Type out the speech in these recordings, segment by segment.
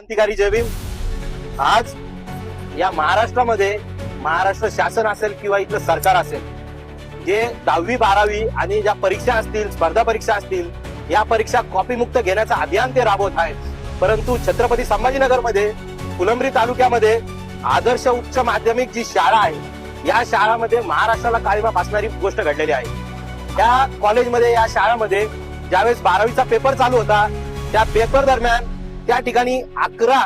क्रांतिकारी जय आज या महाराष्ट्रामध्ये महाराष्ट्र शासन असेल किंवा इथलं सरकार असेल जे दहावी बारावी आणि ज्या परीक्षा असतील स्पर्धा परीक्षा असतील या परीक्षा कॉपीमुक्त घेण्याचं अभियान ते राबवत आहेत. परंतु छत्रपती संभाजीनगरमध्ये फुलंब्री तालुक्यामध्ये आदर्श उच्च माध्यमिक जी शाळा आहे या शाळामध्ये महाराष्ट्राला काळीमा फासणारी गोष्ट घडलेली आहे. त्या कॉलेजमध्ये या शाळामध्ये ज्यावेळेस बारावीचा पेपर चालू होता त्या पेपर दरम्यान त्या ठिकाणी अकरा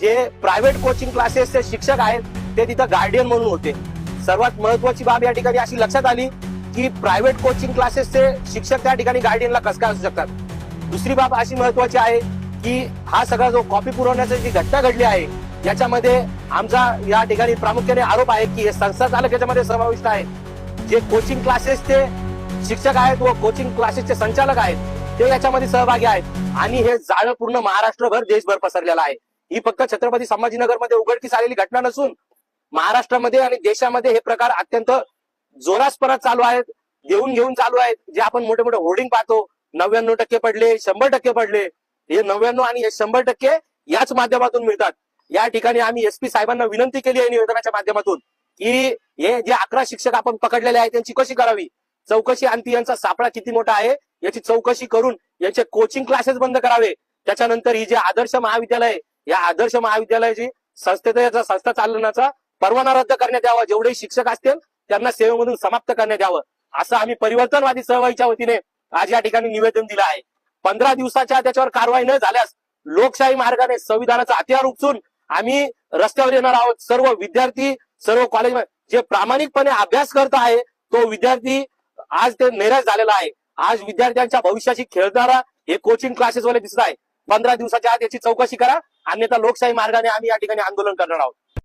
जे प्रायव्हेट कोचिंग क्लासेसचे शिक्षक आहेत ते तिथं गार्डियन म्हणून होते. सर्वात महत्वाची बाब या ठिकाणी अशी लक्षात आली की प्रायव्हेट कोचिंग क्लासेसचे शिक्षक त्या ठिकाणी गार्डियनला कस काय असू शकतात? दुसरी बाब अशी महत्वाची आहे की हा सगळा जो कॉपी पुरवण्याची जी घटना घडली आहे याच्यामध्ये आमचा या ठिकाणी प्रामुख्याने आरोप आहे की हे संस्था चालक याच्यामध्ये समाविष्ट आहे. जे कोचिंग क्लासेसचे शिक्षक आहेत व कोचिंग क्लासेसचे संचालक आहेत ते याच्यामध्ये सहभागी आहेत. आणि हे जाळं पूर्ण महाराष्ट्रभर देशभर पसरलेलं आहे. ही फक्त छत्रपती संभाजीनगरमध्ये उघडकीस आलेली घटना नसून महाराष्ट्रामध्ये आणि देशामध्ये हे प्रकार अत्यंत जोरास्परात चालू आहेत घेऊन घेऊन चालू आहेत. जे आपण मोठे मोठे होर्डिंग पाहतो नव्याण्णव टक्के पडले शंभर टक्के पडले हे नव्याण्णव आणि हे शंभर टक्के याच माध्यमातून मिळतात. या ठिकाणी आम्ही एसपी साहेबांना विनंती केली आहे निवेदनाच्या माध्यमातून की हे जे अकरा शिक्षक आपण पकडलेले आहेत त्यांची कशी करावी? चौकशी आणि यांचा सापळा किती मोठा आहे? याची चौकशी करून यांचे कोचिंग क्लासेस बंद करावे. त्याच्यानंतर ही जे आदर्श महाविद्यालय या आदर्श महाविद्यालयाची संस्थेचा याचा संस्था चालवण्याचा परवाना रद्द करण्यात यावा. जेवढे शिक्षक असतील त्यांना सेवेमधून समाप्त करण्यात यावं. असं आम्ही परिवर्तनवादी सहभागीच्या वतीने आज या ठिकाणी निवेदन दिलं आहे. पंधरा दिवसाच्या त्याच्यावर कारवाई न झाल्यास लोकशाही मार्गाने संविधानाचा हत्यार उपसून आम्ही रस्त्यावर येणार आहोत. सर्व विद्यार्थी सर्व कॉलेज जे प्रामाणिकपणे अभ्यास करत आहे तो विद्यार्थी आज ते निराश झालेला आहे. आज विद्यार्थ्यांच्या भविष्याशी खेळणारा हे कोचिंग क्लासेस वाले दिसत आहे. पंधरा दिवसाच्या आत याची चौकशी करा. अन्यथा लोकशाही मार्गाने आम्ही या ठिकाणी आंदोलन करणार आहोत.